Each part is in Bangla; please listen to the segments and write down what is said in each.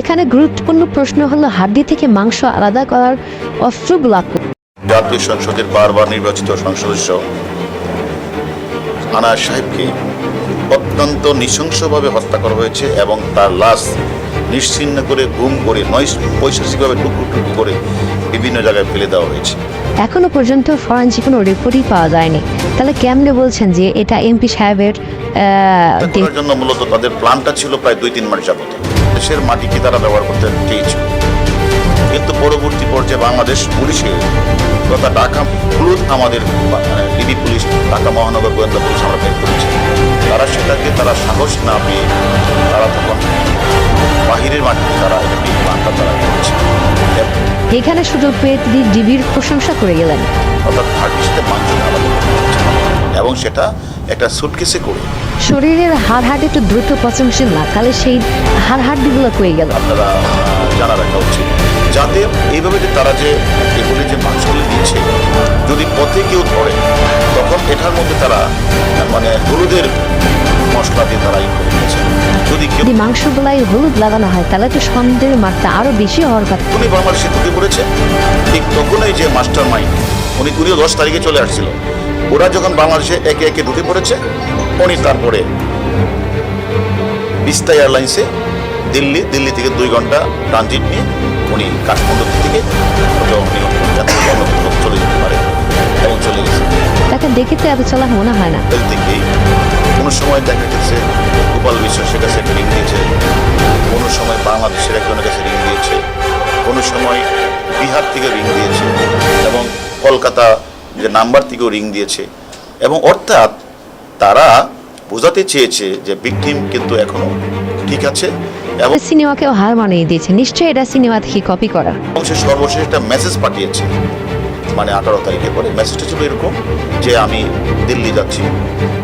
এখানে গুরুত্বপূর্ণ প্রশ্ন হলো হাড্ডি থেকে মাংস আলাদা করার অস্ত্রগুলা জাতীয় সংসদের বারবার নির্বাচিত সংসদস্য আনার সাহেবকে অত্যন্ত নৃশংসভাবে হত্যা করা হয়েছে এবং তার লাশ নিশ্চিহ্ন করে গুম করে নয় পৈশাচিকভাবে টুকরো টুকরো করে বিভিন্ন জায়গায় ফেলে দেওয়া হয়েছে। এখনও পর্যন্ত ফরেন্সিক কোনো রিপোর্টই পাওয়া যায়নি। তাহলে কেমনে বলছেন যে এটা এমপি সাহেবের জন্য মূলত তাদের প্ল্যানটা ছিল প্রায় দুই তিন মাস যাবত। দেশের মাটিকে তারা ব্যবহার করতে চেয়েছিল কিন্তু পরবর্তী পর্যায়ে বাংলাদেশ পুলিশের তথা ঢাকা হলুদ আমাদের ডিবি পুলিশ ঢাকা মহানগর গোয়েন্দা পুলিশ আমরা বের করেছি। তারা সেটাকে তারা সাহস না পেয়ে তারা তখন বাহিরের মাটিতে তারা এটাকে প্ল্যানটা তারা করেছে এখানে সুযোগ পেয়ে তিনি ডিবির প্রশংসা করে গেলেন। অর্থাৎ মাংস আলাদা এবং সেটা একটা সুটকেসে করে শরীরের হাড় হাড় একটু দ্রুত পচনশীল না তাহলে সেই হাড় হাড্ডিগুলো কয়ে গেল। আপনারা জানা রাখা উচিত যাতে এইভাবে যে তারা যে এগুলি যে মাংসগুলি দিচ্ছে যদি পথে কেউ ধরে তখন এটার মধ্যে তারা মানে হলুদের মশলা দিয়ে তারা ই করে দিচ্ছে। যদি কেউ যদি মাংসগুলাই হলুদ লাগানো হয় তাহলে তো সন্দেহের মাত্রা আরও বেশি হওয়ার কথা। উনি বাংলাদেশে ঢুকে পড়েছে ঠিক তখনই যে মাস্টার মাইন্ড উনি উনিও দশ তারিখে চলে আসছিল। ওরা যখন বাংলাদেশে একে একে ঢুকে পড়েছে উনি তারপরে বিস্তা এয়ারলাইন্সে দিল্লি দিল্লি থেকে দুই ঘণ্টা ট্রানজিট নিয়ে উনি কাঠমান্ডু থেকে চলে যেতে পারে এবং চলে গেছে। তাকে দেখে তো এত চলা মনে হয় না। থেকেই কোনো সময় দেখা গেছে গোপাল বিশ্বাসের কাছে রিং দিয়েছে কোনো সময় বাংলাদেশের একজনের কাছে রিং দিয়েছে কোনো সময় বিহার থেকে রিং দিয়েছে এবং কলকাতা যে নাম্বার থেকেও রিং দিয়েছে। এবং অর্থাৎ তারা বোঝাতে চেয়েছে যে ভিকটিম কিন্তু এখনও ঠিক আছে এবং সিনেমাকেও হার মানিয়ে দিয়েছে। নিশ্চয়ই এটা সিনেমা থেকে কপি করা। এবং সে সর্বশেষ একটা মেসেজ পাঠিয়েছে। মানে আঠারো তারিখে পরে। মেসেজটা ছিল এরকম যে আমি দিল্লি যাচ্ছি।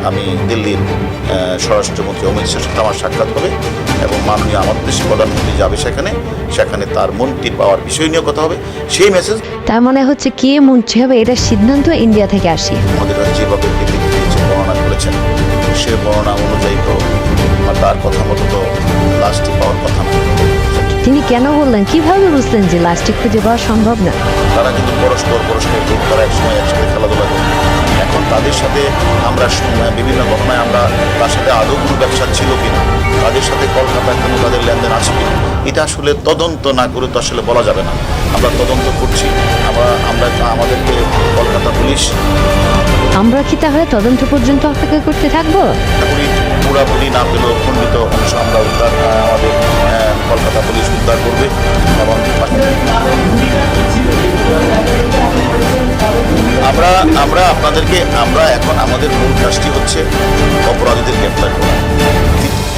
আমি দিল্লির স্বরাষ্ট্রমন্ত্রী অমিত শাহের সাথে আমার সাক্ষাৎ হবে এবং মাননীয় আমাদের দেশের প্রধানমন্ত্রী যাবে সেখানে। সেখানে তার মন্ত্রী পাওয়ার বিষয় নিয়ে কথা হবে। সেই মেসেজ তার মানে হচ্ছে কে মন্ত্রী হবে এটার সিদ্ধান্ত ইন্ডিয়া থেকে আসে। আমাদের যেভাবে বললেন কীভাবে বুঝলেন যে লাস্টে খুঁজে পাওয়া সম্ভব না? তারা কিন্তু পরস্পর পরস্পর গ্রুপ করা একসময় একসাথে খেলাধুলা করে। এখন তাদের সাথে আমরা বিভিন্ন ঘটনায় আমরা তার সাথে আদৌ কোনো ব্যবসা ছিল কিনা তাদের সাথে কলকাতায় কোনো তাদের লেনদেন আছে কিনা এটা আসলে তদন্ত না করে তো আসলে বলা যাবে না। আমরা তদন্ত করছি। আমরা আমরা আমাদেরকে কলকাতা পুলিশ আমরা কি তাহলে তদন্ত পর্যন্ত অপেক্ষা করতে থাকব? পুরাপুরি না পেলেও খণ্ডিত অংশ আমরা উদ্ধার উদ্ধার করবে এবং আমরা আমরা আপনাদেরকে, আমরা এখন আমাদের মূল কাজটি হচ্ছে অপরাধীদের গ্রেপ্তার করা।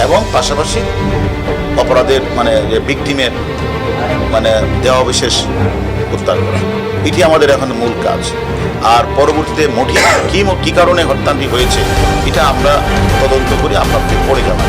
এবং পাশাপাশি অপরাধের মানে ভিকটিমের মানে দেওয়া বিশেষ উদ্ধার করা। এটি আমাদের এখন মূল কাজ। আর পরবর্তীতে মোটিভ কি কি কারণে হত্যাটি হয়েছে, এটা আমরা তদন্ত করে আপনাকে পরে জানাব।